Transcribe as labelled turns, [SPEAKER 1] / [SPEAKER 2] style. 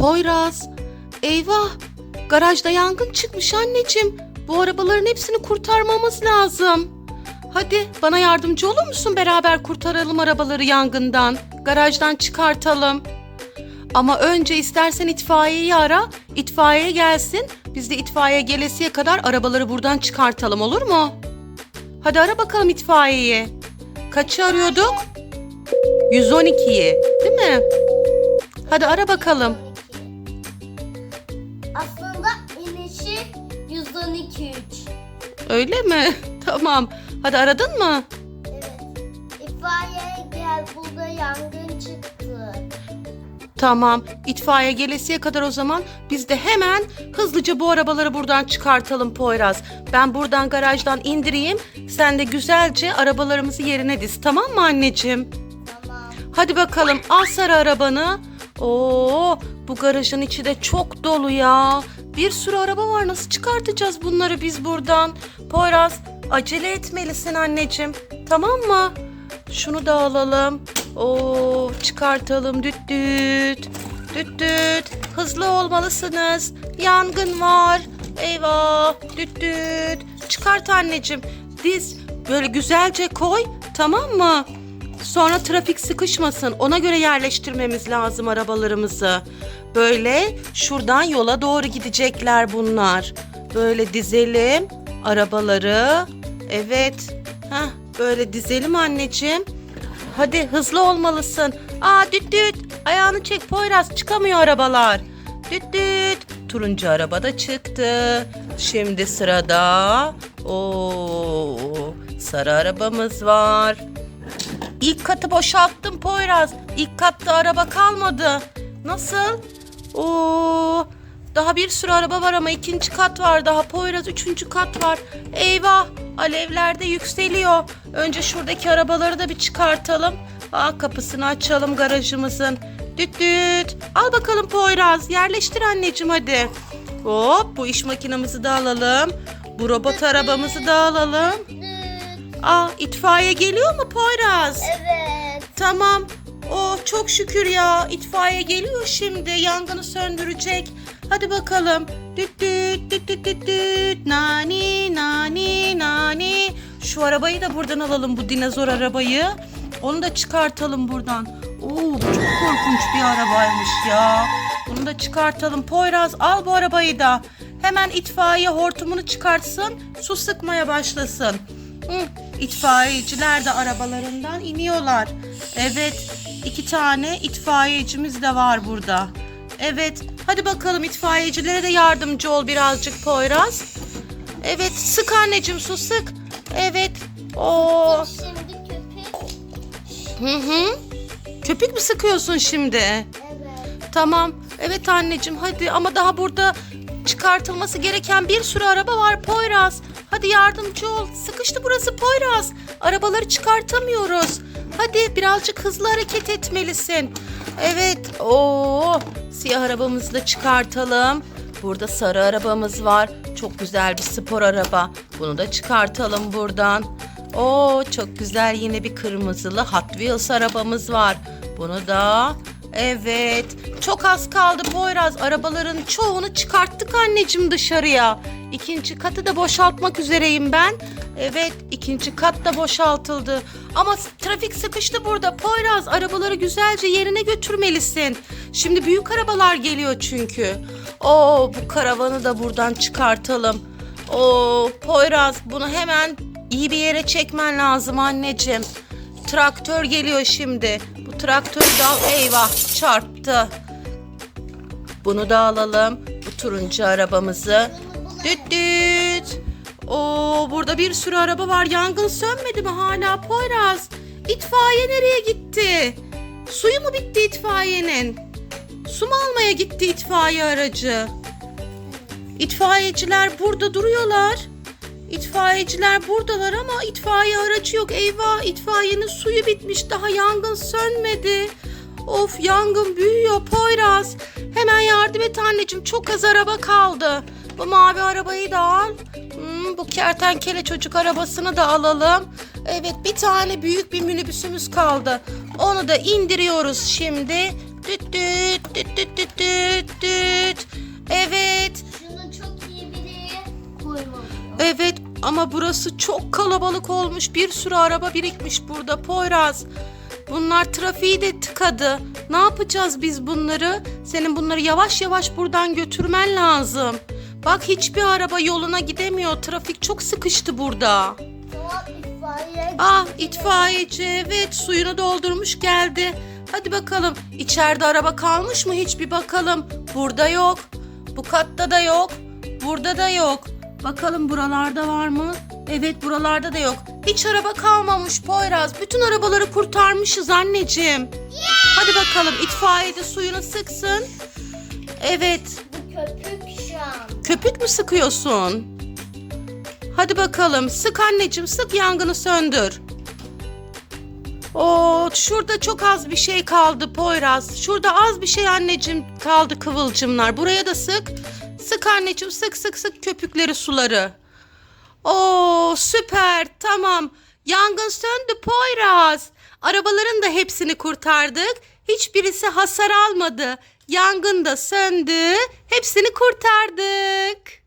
[SPEAKER 1] Poyraz. Eyvah. Garajda yangın çıkmış anneciğim. Bu arabaların hepsini kurtarmamız lazım. Hadi bana yardımcı olur musun? Beraber kurtaralım arabaları yangından. Garajdan çıkartalım. Ama önce istersen itfaiyeyi ara. İtfaiye gelsin. Biz de itfaiye gelesiye kadar arabaları buradan çıkartalım olur mu? Hadi ara bakalım itfaiyeyi. Kaçı arıyorduk? 112'yi değil mi? Hadi ara bakalım. Öyle mi? Tamam. Hadi aradın mı?
[SPEAKER 2] Evet. İtfaiye gel burada yangın çıktı.
[SPEAKER 1] Tamam. İtfaiye gelesiye kadar o zaman biz de hemen hızlıca bu arabaları buradan çıkartalım Poyraz. Ben buradan garajdan indireyim. Sen de güzelce arabalarımızı yerine diz. Tamam mı anneciğim?
[SPEAKER 2] Tamam.
[SPEAKER 1] Hadi bakalım al sarı arabanı. Oo, bu garajın içi de çok dolu ya. Bir sürü araba var. Nasıl çıkartacağız bunları biz buradan? Poyraz acele etmelisin anneciğim. Tamam mı? Şunu da alalım. Oo, çıkartalım düt düt. Düt düt. Hızlı olmalısınız. Yangın var. Eyvah. Düt düt. Çıkart anneciğim. Diz böyle güzelce koy. Tamam mı? Sonra trafik sıkışmasın. Ona göre yerleştirmemiz lazım arabalarımızı. Böyle şuradan yola doğru gidecekler bunlar. Böyle dizelim arabaları. Evet. Heh, böyle dizelim anneciğim. Hadi hızlı olmalısın. Aa düt düt. Ayağını çek Poyraz. Çıkamıyor arabalar. Düt düt. Turuncu araba da çıktı. Şimdi sırada o sarı arabamız var. İlk katı boşalttım Poyraz. İlk katta araba kalmadı. Nasıl? Oo, daha bir sürü araba var ama ikinci kat var daha. Poyraz üçüncü kat var. Eyvah alevler de yükseliyor. Önce şuradaki arabaları da bir çıkartalım. Aa, kapısını açalım garajımızın. Düt düt. Al bakalım Poyraz. Yerleştir anneciğim hadi. Hop bu iş makinamızı da alalım. Bu robot arabamızı da alalım. Aa itfaiye geliyor mu Poyraz?
[SPEAKER 2] Evet.
[SPEAKER 1] Tamam. Oh çok şükür ya. İtfaiye geliyor şimdi. Yangını söndürecek. Hadi bakalım. Düt düt düt düt düt düt. Nani nani nani. Şu arabayı da buradan alalım bu dinozor arabayı. Onu da çıkartalım buradan. Oo bu çok korkunç bir arabaymış ya. Bunu da çıkartalım. Poyraz al bu arabayı da. Hemen itfaiye hortumunu çıkartsın. Su sıkmaya başlasın. İtfaiyeciler de arabalarından iniyorlar. Evet, iki tane itfaiyecimiz de var burada. Evet, hadi bakalım itfaiyecilere de yardımcı ol birazcık Poyraz. Evet, sık anneciğim su sık. Evet. Oo.
[SPEAKER 2] Şimdi köpek.
[SPEAKER 1] Hı hı. Köpük mü sıkıyorsun şimdi?
[SPEAKER 2] Evet.
[SPEAKER 1] Tamam. Evet anneciğim hadi ama daha burada çıkartılması gereken bir sürü araba var Poyraz. Hadi yardımcı ol. Sıkıştı burası Poyraz. Arabaları çıkartamıyoruz. Hadi birazcık hızlı hareket etmelisin. Evet. Oo, siyah arabamızı da çıkartalım. Burada sarı arabamız var. Çok güzel bir spor araba. Bunu da çıkartalım buradan. Oo, çok güzel yine bir kırmızılı Hot Wheels arabamız var. Bunu da Evet. Çok az kaldı Poyraz. Arabaların çoğunu çıkarttık anneciğim dışarıya. İkinci katı da boşaltmak üzereyim ben. Evet, ikinci kat da boşaltıldı. Ama trafik sıkıştı burada. Poyraz, arabaları güzelce yerine götürmelisin. Şimdi büyük arabalar geliyor çünkü. Oo, bu karavanı da buradan çıkartalım. Oo, Poyraz, bunu hemen iyi bir yere çekmen lazım anneciğim. Traktör geliyor şimdi. Bu traktörü de al. Eyvah çarptı. Bunu da alalım. Bu turuncu arabamızı. Düt düt. Oo, burada bir sürü araba var. Yangın sönmedi mi hala Poyraz? İtfaiye nereye gitti? Suyu mu bitti itfaiyenin? Su mu almaya gitti itfaiye aracı? İtfaiyeciler burada duruyorlar. İtfaiyeciler buradalar ama itfaiye aracı yok. Eyvah itfaiyenin suyu bitmiş. Daha yangın sönmedi. Of yangın büyüyor Poyraz. Hemen yardım et anneciğim. Çok az araba kaldı. Bu mavi arabayı da al. Hmm, bu kertenkele çocuk arabasını da alalım. Evet bir tane büyük bir minibüsümüz kaldı. Onu da indiriyoruz şimdi. Düt düt düt düt düt düt düt. Evet. Şunu çok iyi bir yere koymalıyız. Ama burası çok kalabalık olmuş. Bir sürü araba birikmiş burada Poyraz. Bunlar trafiği de tıkadı. Ne yapacağız biz bunları? Senin bunları yavaş yavaş buradan götürmen lazım. Bak hiçbir araba yoluna gidemiyor. Trafik çok sıkıştı burada.
[SPEAKER 2] Tamam itfaiye.
[SPEAKER 1] Ah itfaiyeci evet suyunu doldurmuş geldi. Hadi bakalım içeride araba kalmış mı hiç bir bakalım. Burada yok. Bu katta da yok. Burada da yok. Bakalım buralarda var mı? Evet buralarda da yok. Hiç araba kalmamış Poyraz. Bütün arabaları kurtarmışız anneciğim. Hadi bakalım itfaiyeci suyunu sıksın. Evet
[SPEAKER 2] Bu köpük şu an.
[SPEAKER 1] Köpük mü sıkıyorsun? Hadi bakalım sık anneciğim sık yangını söndür. Oo şurada çok az bir şey kaldı Poyraz. Şurada az bir şey anneciğim kaldı kıvılcımlar. Buraya da sık. Sık anneciğim sık sık sık köpükleri suları. Oo süper tamam. Yangın söndü Poyraz. Arabaların da hepsini kurtardık. Hiçbirisi hasar almadı. Yangın da söndü. Hepsini kurtardık.